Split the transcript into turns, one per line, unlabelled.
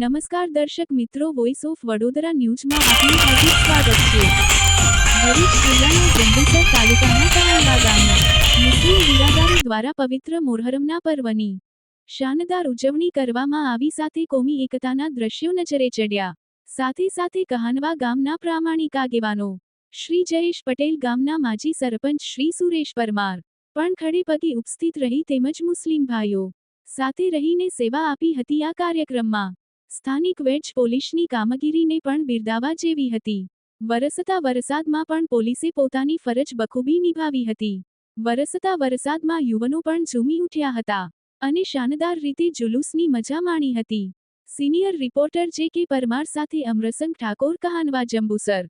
નમસ્કાર દર્શક મિત્રો વોઇસ ઓફ વડોદરા ન્યૂઝમાં આપનું હાર્દિક સ્વાગત છે. ભરૂચ જિલ્લાના જંબુસર તાલુકાના તળાવા ગામે મુસ્લિમ બિરાદારો દ્વારા પવિત્ર મોહરમના પર્વની શાનદાર ઉજવણી કરવામાં આવી સાથે કોમી એકતાના દ્રશ્યો નજરે ચડ્યા. સાથે સાથે કહાનવા ગામના પ્રામાણિક આગેવાનો શ્રી જયેશ પટેલ, ગામના માજી સરપંચ શ્રી સુરેશ પરમાર પણ ખડે પગે ઉપસ્થિત રહી તેમજ મુસ્લિમ ભાઈઓ સાથે રહીને સેવા આપી હતી આ કાર્યક્રમમાં. સ્થાનિક વેજ પોલીસની કામગીરીને પણ બિરદાવા જેવી હતી. વરસતા વરસાદમાં પણ પોલીસે પોતાની ફરજ બખૂબી નિભાવી હતી. વરસતા વરસાદમાં યુવાનો પણ ઝૂમી ઉઠ્યા હતા અને શાનદાર રીતે જુલુસની મજા માણી હતી. સિનિયર રિપોર્ટર જે કે પરમાર સાથે અમરસંગ ઠાકોર કહાનવા જંબુસર